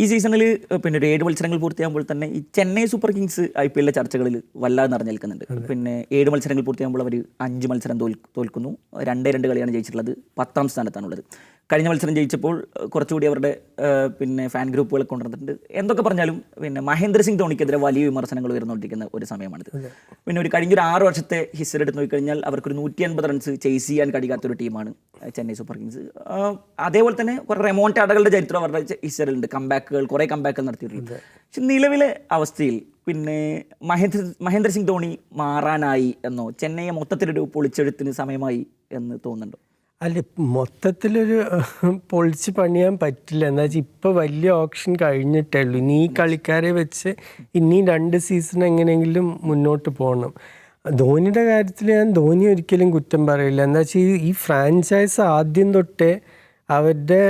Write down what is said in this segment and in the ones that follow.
ഈ സീസണിൽ പിന്നെ ഒരു ഏഴ് മത്സരങ്ങൾ പൂർത്തിയാകുമ്പോൾ തന്നെ ഈ Chennai super kings I P എല്ലിലെ ചർച്ചകളിൽ വല്ലാതെ നിറഞ്ഞു നിൽക്കുന്നുണ്ട് പിന്നെ ഏഴ് മത്സരങ്ങൾ പൂർത്തിയാകുമ്പോൾ അവർ അഞ്ച് മത്സരം തോൽ തോൽക്കുന്നു. രണ്ടേ രണ്ട് കളിയാണ് ജയിച്ചിട്ടുള്ളത്. പത്താം സ്ഥാനത്താണുള്ളത്. കഴിഞ്ഞ മത്സരം ജയിച്ചപ്പോൾ കുറച്ചുകൂടി അവരുടെ പിന്നെ ഫാൻ ഗ്രൂപ്പുകളെ കൊണ്ടുവന്നിട്ടുണ്ട്. എന്തൊക്കെ പറഞ്ഞാലും പിന്നെ മഹേന്ദ്ര സിംഗ് ധോണിക്കെതിരെ വലിയ വിമർശനങ്ങൾ ഉയർന്നുകൊണ്ടിരിക്കുന്ന ഒരു സമയമാണിത്. പിന്നെ ഒരു കഴിഞ്ഞൊരു ആറ് വർഷത്തെ ഹിസ്റ്ററി എടുത്ത് നോക്കിക്കഴിഞ്ഞാൽ അവർക്കൊരു നൂറ്റി അൻപത് റൺസ് ചേസ് ചെയ്യാൻ കഴിയാത്തൊരു ടീമാണ് ചെന്നൈ സൂപ്പർ കിങ്സ്. അതേപോലെ തന്നെ കുറേ റെമോണ്ടാഡകളുടെ ചരിത്രം അവരുടെ ഹിസ്റ്ററിയിലുണ്ട് കംബാക്കുകൾ കുറേ കംബാക്കുകൾ നടത്തിയിട്ടുണ്ട്. പക്ഷെ നിലവിലെ അവസ്ഥയിൽ പിന്നെ മഹേന്ദ്ര മഹേന്ദ്ര സിംഗ് ധോണി മാറാനായി എന്നോ ചെന്നൈയെ മൊത്തത്തിലൊരു പൊളിച്ചെഴുത്തിന് സമയമായി എന്ന് തോന്നുന്നുണ്ടോ? അല്ല മൊത്തത്തിലൊരു പൊളിച്ച് പണിയാൻ പറ്റില്ല. എന്താ വെച്ചാൽ ഇപ്പോൾ വലിയ ഓപ്ഷൻ കഴിഞ്ഞിട്ടേ ഉള്ളൂ ഇനി ഈ കളിക്കാരെ വെച്ച് ഇനി രണ്ട് സീസൺ എങ്ങനെയെങ്കിലും മുന്നോട്ട് പോകണം. ധോണിയുടെ കാര്യത്തിൽ ഞാൻ ധോണി ഒരിക്കലും കുറ്റം പറയില്ല. എന്താ വെച്ചാൽ ഈ ഫ്രാഞ്ചൈസ് ആദ്യം തൊട്ടേ അവരുടെ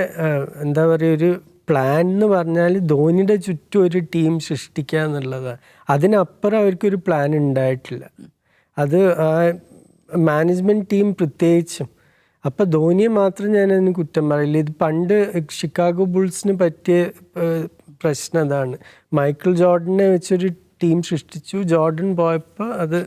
എന്താ പറയുക ഒരു പ്ലാൻ എന്ന് പറഞ്ഞാൽ ധോണിയുടെ ചുറ്റും ഒരു ടീം സൃഷ്ടിക്കുക എന്നുള്ളതാണ് അതിനപ്പുറം അവർക്കൊരു പ്ലാൻ ഉണ്ടായിട്ടില്ല. അത് മാനേജ്മെന്റ് ടീം പ്രത്യേകിച്ചും അപ്പോൾ ധോനിയെ മാത്രം ഞാൻ അതിന് കുറ്റം പറയില്ല. ഇത് പണ്ട് ഷിക്കാഗോ ബുൾസിന് പറ്റിയ പ്രശ്നം അതാണ്. മൈക്കിൾ ജോർഡനെ വെച്ചൊരു ടീം സൃഷ്ടിച്ചു. ജോർഡൻ പോയപ്പോൾ അത്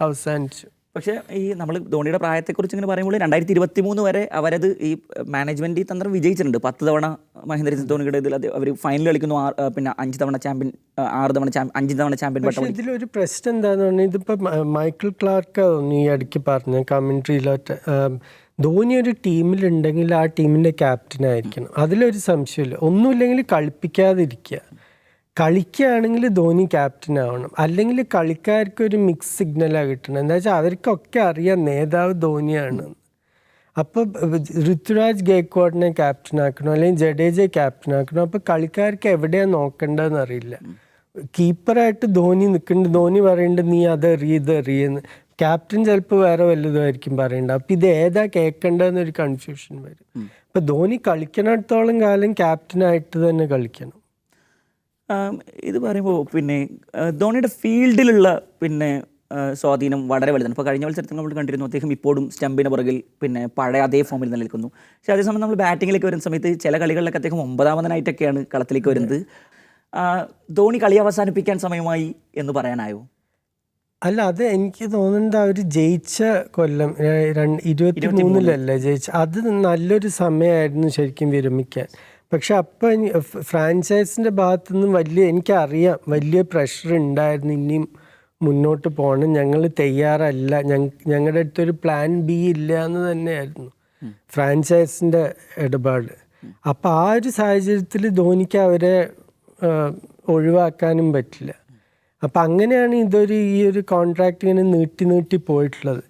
അവസാനിച്ചു. പക്ഷേ ഈ നമ്മൾ ധോണിയുടെ പ്രായത്തെക്കുറിച്ച് ഇങ്ങനെ പറയുമ്പോൾ രണ്ടായിരത്തി ഇരുപത്തി മൂന്ന് വരെ അവരത് ഈ മാനേജ്മെന്റ് ഈ തന്ത്രം വിജയിച്ചിട്ടുണ്ട്. പത്ത് തവണ മഹേന്ദ്ര സിംഗ് ധോണിയുടെ ഇതിൽ അത് അവർ ഫൈനൽ കളിക്കുന്നു. പിന്നെ അഞ്ച് തവണ ചാമ്പ്യൻ ആറ് തവണ ചാമ്പ്യൻ അഞ്ച് തവണ ചാമ്പ്യൻ പക്ഷേ ഇതിലൊരു പ്രശ്നം എന്താണെന്ന് പറഞ്ഞാൽ ഇതിപ്പോൾ മൈക്കിൾ ക്ലാർക്ക് ഈ അടുക്കി പറഞ്ഞ കമൻട്രിയിലോട്ട് ധോനി ഒരു ടീമിലുണ്ടെങ്കിൽ ആ ടീമിന്റെ ക്യാപ്റ്റൻ ആയിരിക്കണം. അതിലൊരു സംശയമില്ല. ഒന്നുമില്ലെങ്കിൽ കളിപ്പിക്കാതിരിക്കുക. കളിക്കുകയാണെങ്കിൽ ധോനി ക്യാപ്റ്റൻ ആവണം. അല്ലെങ്കിൽ കളിക്കാർക്ക് ഒരു മിക്സ് സിഗ്നലാണ് കിട്ടണം. എന്താ വെച്ചാൽ അവർക്കൊക്കെ അറിയാം നേതാവ് ധോനിയാണ് അപ്പോൾ ഋതുരാജ് ഗേക്വാഡിനെ ക്യാപ്റ്റൻ ആക്കണോ. അല്ലെങ്കിൽ ജഡേജയെ ക്യാപ്റ്റൻ ആക്കണോ. അപ്പോൾ കളിക്കാർക്ക് എവിടെയാണ് നോക്കേണ്ടതെന്ന് അറിയില്ല. കീപ്പറായിട്ട് ധോനി നിൽക്കുന്നുണ്ട്. ധോനി പറയുന്നുണ്ട് നീ അത് എറിയ ക്യാപ്റ്റൻ ചിലപ്പോൾ വേറെ വലുതായിരിക്കും പറയണ്ട. അപ്പം ഇത് ഏതാ കേൾക്കേണ്ടതെന്നൊരു കൺഫ്യൂഷൻ വരും. അപ്പം ധോണി കളിക്കണത്തോളം കാലം ക്യാപ്റ്റനായിട്ട് തന്നെ കളിക്കണം. ഇത് പറയുമ്പോൾ പിന്നെ ധോണിയുടെ ഫീൽഡിലുള്ള പിന്നെ സ്വാധീനം വളരെ വലുതാണ്. ഇപ്പോൾ കഴിഞ്ഞ മത്സരത്തിൽ നമ്മൾ കണ്ടിരുന്നു അദ്ദേഹം ഇപ്പോഴും സ്റ്റമ്പിന് പുറകിൽ പിന്നെ പഴയ അതേ ഫോമിൽ നിലനിൽക്കുന്നു. പക്ഷേ അതേസമയം നമ്മൾ ബാറ്റിങ്ങിലേക്ക് വരുന്ന സമയത്ത് ചില കളികളിലൊക്കെ അദ്ദേഹം ഒമ്പതാമതനായിട്ടൊക്കെയാണ് കളത്തിലേക്ക് വരുന്നത്. ധോണി കളി അവസാനിപ്പിക്കാൻ സമയമായി എന്ന് പറയാനായോ? അല്ല അത് എനിക്ക് തോന്നുന്നത് അവർ ജയിച്ച കൊല്ലം ഇരുപത്തി മൂന്നിലല്ലേ ജയിച്ച അത് നല്ലൊരു സമയമായിരുന്നു ശരിക്കും വിരമിക്കാൻ. പക്ഷെ അപ്പം ഫ്രാഞ്ചൈസിന്റെ ഭാഗത്തു നിന്നും വലിയ എനിക്കറിയാം വലിയ പ്രഷർ ഉണ്ടായിരുന്നു ഇനിയും മുന്നോട്ട് പോകണം. ഞങ്ങൾ തയ്യാറല്ല. ഞങ്ങളുടെ അടുത്തൊരു പ്ലാൻ ബി ഇല്ല എന്ന് തന്നെയായിരുന്നു ഫ്രാഞ്ചൈസിന്റെ ഇടപാട്. അപ്പോൾ ആ ഒരു സാഹചര്യത്തിൽ ധോനിക്ക് അവരെ ഒഴിവാക്കാനും പറ്റില്ല. അപ്പം അങ്ങനെയാണ് ഇതൊരു ഈ ഒരു കോൺട്രാക്ട് ഇങ്ങനെ നീട്ടി നീട്ടി പോയിട്ടുള്ളത്.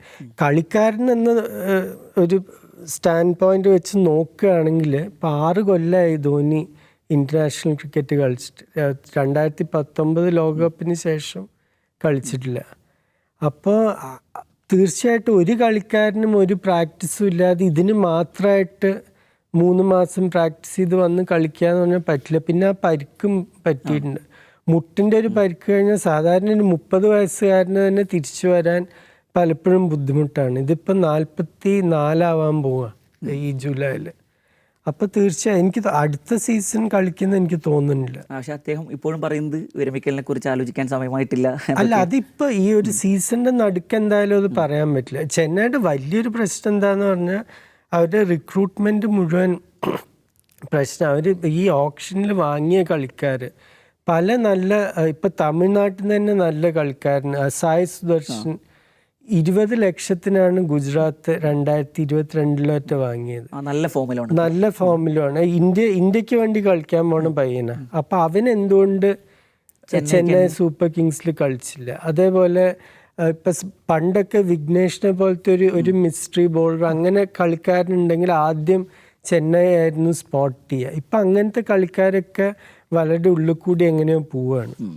കളിക്കാരൻ എന്ന ഒരു സ്റ്റാൻഡ് പോയിന്റ് വെച്ച് നോക്കുകയാണെങ്കിൽ ഇപ്പം ആറ് കൊല്ലമായി ധോനി ഇന്റർനാഷണൽ ക്രിക്കറ്റ് കളിച്ചിട്ട്. രണ്ടായിരത്തി പത്തൊമ്പത് ലോകകപ്പിന് ശേഷം കളിച്ചിട്ടില്ല. അപ്പോൾ തീർച്ചയായിട്ടും ഒരു കളിക്കാരനും ഒരു പ്രാക്ടീസും ഇല്ലാതെ ഇതിന് മാത്രമായിട്ട് മൂന്ന് മാസം പ്രാക്ടീസ് ചെയ്ത് വന്ന് കളിക്കുക എന്ന് പറഞ്ഞാൽ പറ്റില്ല. പിന്നെ ആ പരിക്കും പറ്റിയിട്ടുണ്ട്. മുട്ടിന്റെ ഒരു പരിക്ക് കഴിഞ്ഞാൽ സാധാരണ ഒരു മുപ്പത് വയസ്സുകാരന് തന്നെ തിരിച്ചു വരാൻ പലപ്പോഴും ബുദ്ധിമുട്ടാണ്. ഇതിപ്പോൾ നാൽപ്പത്തി നാലാവാൻ പോവുക ഈ ജൂലൈയിൽ അപ്പൊ തീർച്ചയായും എനിക്ക് അടുത്ത സീസൺ കളിക്കുന്ന എനിക്ക് തോന്നുന്നില്ല. പക്ഷെ അദ്ദേഹം ഇപ്പോഴും പറയുന്നത് വിരമിക്കലിനെ കുറിച്ച് ആലോചിക്കാൻ സമയമായിട്ടില്ല. അല്ല അതിപ്പോ ഈ ഒരു സീസണിന്റെ നടുക്ക് എന്തായാലും അത് പറയാൻ പറ്റില്ല. ചെന്നൈയുടെ വലിയൊരു പ്രശ്നം എന്താന്ന് പറഞ്ഞാൽ അവരുടെ റിക്രൂട്ട്മെന്റ് മുഴുവൻ പ്രശ്നം. അവർ ഈ ഓപ്ഷനിൽ വാങ്ങിയ കളിക്കാർ പല നല്ല ഇപ്പം തമിഴ്നാട്ടിൽ നിന്ന് തന്നെ നല്ല കളിക്കാരൻ സായ് സുദർശൻ. ഇരുപത് ലക്ഷത്തിനാണ് ഗുജറാത്ത് രണ്ടായിരത്തി ഇരുപത്തിരണ്ടിലൊറ്റ വാങ്ങിയത്. നല്ല ഫോമിലാണ് നല്ല ഫോമിലുമാണ് ഇന്ത്യ ഇന്ത്യയ്ക്ക് വേണ്ടി കളിക്കാൻ പോണ പയ്യന. അപ്പൊ അവൻ എന്തുകൊണ്ട് ചെന്നൈ സൂപ്പർ കിങ്സിൽ കളിച്ചില്ല? അതേപോലെ ഇപ്പൊ പണ്ടൊക്കെ വിഘ്നേഷിനെ പോലത്തെ ഒരു ഒരു മിസ്റ്ററി ബോളർ അങ്ങനെ കളിക്കാരനുണ്ടെങ്കിൽ ആദ്യം ചെന്നൈ ആയിരുന്നു സ്പോട്ട് ചെയ്യുക ഇപ്പൊ അങ്ങനത്തെ കളിക്കാരൊക്കെ വളരെ ഉള്ളിൽ കൂടി എങ്ങനെയോ ഉം.